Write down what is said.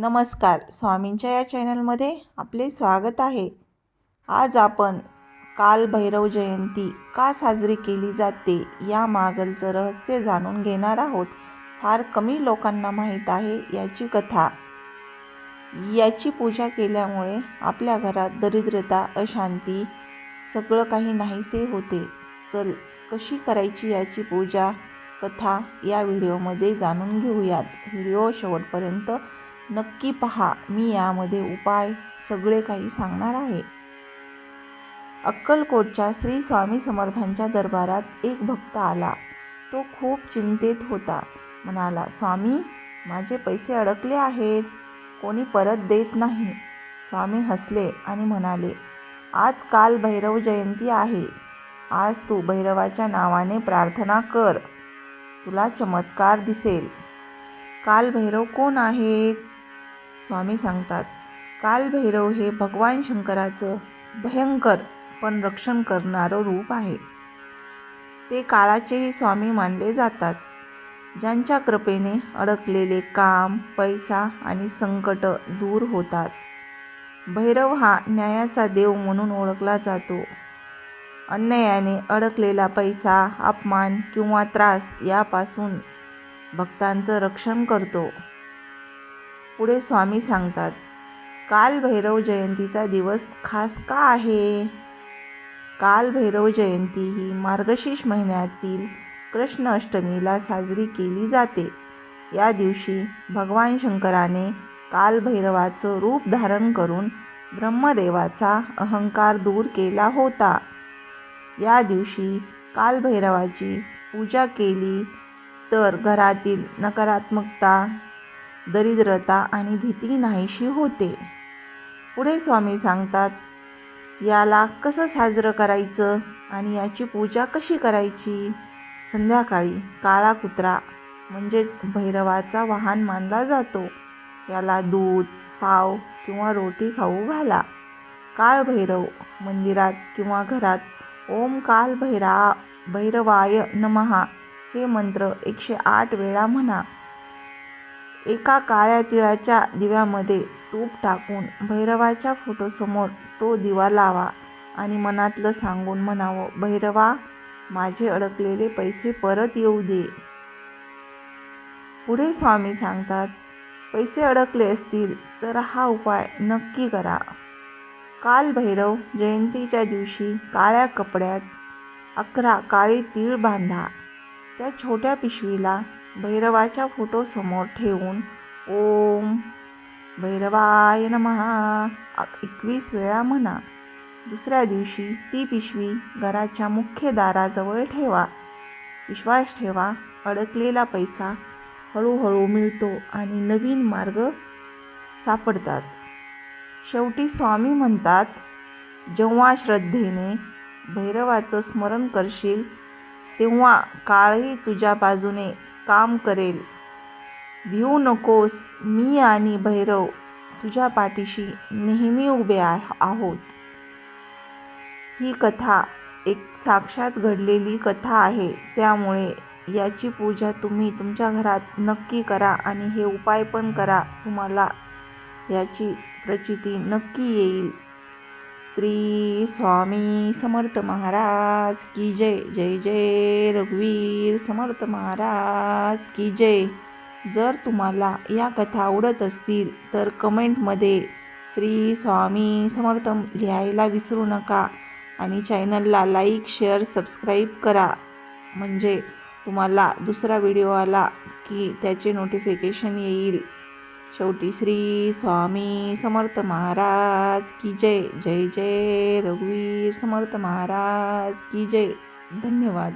नमस्कार. स्वामींच्या या चॅनलमध्ये आपले स्वागत आहे. आज आपण काल भैरव जयंती का साजरी केली जाते या मागलचं रहस्य जाणून घेणार आहोत. फार कमी लोकांना माहीत आहे याची कथा. याची पूजा केल्यामुळे आपल्या घरात दरिद्रता अशांती सगळं काही नाहीसे होते. चल कशी करायची याची पूजा कथा या व्हिडिओमध्ये जाणून घेऊयात. व्हिडिओ शेवटपर्यंत नक्की पहा मी यामध्ये उपाय सगळे काही सांगणार आहे. अक्कलकोटच्या श्री स्वामी समर्थांच्या दरबारात एक भक्त आला. तो खूप चिंतेत होता. म्हणाला स्वामी माझे पैसे अडकले आहेत. कोणी परत देत नाही. स्वामी हसले आणि म्हणाले आज काल भैरव जयंती आहे. आज तू भैरवाच्या नावाने प्रार्थना कर. तुला चमत्कार दिसेल. काल भैरव कोण आहेत? स्वामी सांगतात कालभैरव हे भगवान शंकराचं भयंकर पण रक्षण करणारं रूप आहे. ते काळाचेही स्वामी मानले जातात. ज्यांच्या कृपेने अडकलेले काम पैसा आणि संकट दूर होतात. भैरव हा न्यायाचा देव म्हणून ओळखला जातो. अन्यायाने अडकलेला पैसा अपमान किंवा त्रास यापासून भक्तांचं रक्षण करतो. पुढे स्वामी सांगतात काल भैरव जयंतीचा दिवस खास का आहे? काल भैरव जयंती ही मार्गशीर्ष महिन्यातील कृष्ण अष्टमीला साजरी केली जाते. या दिवशी भगवान शंकराने कालभैरवाचं रूप धारण करून ब्रह्मदेवाचा अहंकार दूर केला होता. या दिवशी कालभैरवाची पूजा केली तर घरातील नकारात्मकता दरिद्रता आणि भीती नाहीशी होते. पुढे स्वामी सांगतात याला कसं साजरं करायचं आणि याची पूजा कशी करायची? संध्याकाळी काळा कुत्रा म्हणजेच भैरवाचा वाहन मानला जातो. याला दूध पाव किंवा रोटी खाऊ घाला. काळ भैरव मंदिरात किंवा घरात ओम काल भैरा भैरवाय नमहा हे मंत्र एकशे आठ वेळा म्हणा. एका काळ्या तिळाच्या दिव्यामध्ये तूप टाकून भैरवाच्या फोटोसमोर तो दिवा लावा आणि मनातलं सांगून म्हणावं भैरवा माझे अडकलेले पैसे परत येऊ दे. पुढे स्वामी सांगतात पैसे अडकले असतील तर हा उपाय नक्की करा. काल भैरव जयंतीच्या दिवशी काळ्या कपड्यात अकरा काळी तीळ बांधा. त्या छोट्या पिशवीला भैरवाच्या फोटोसमोर ठेवून ओम भैरवाय नमहा एकवीस वेळा म्हणा. दुसऱ्या दिवशी ती पिशवी घराच्या मुख्य दाराजवळ ठेवा. विश्वास ठेवा अडकलेला पैसा हळूहळू मिळतो आणि नवीन मार्ग सापडतात. शेवटी स्वामी म्हणतात जेव्हा श्रद्धेने भैरवाचं स्मरण करशील तेव्हा काळही तुझ्या बाजूने काम करेल. भिऊ नकोस मी आणि भैरव तुझ्या पाठीशी नेहमी उभे आहोत. ही कथा एक साक्षात घडलेली कथा आहे. त्यामुळे याची पूजा तुम्ही तुमच्या घरात नक्की करा आणि हे उपाय पण करा. तुम्हाला याची प्रचिती नक्की येईल. श्री स्वामी समर्थ महाराज की जय. जय जय रघुवीर समर्थ महाराज की जय. जर तुम्हाला या कथा आवडत असतील तर कमेंटमध्ये श्री स्वामी समर्थ लिहायला विसरू नका आणि चॅनलला लाईक शेअर सबस्क्राईब करा. म्हणजे तुम्हाला दुसरा व्हिडिओ आला की त्याचे नोटिफिकेशन येईल. शेवटी श्री स्वामी समर्थ महाराज की जय. जय जय रघुवीर समर्थ महाराज की जय. धन्यवाद.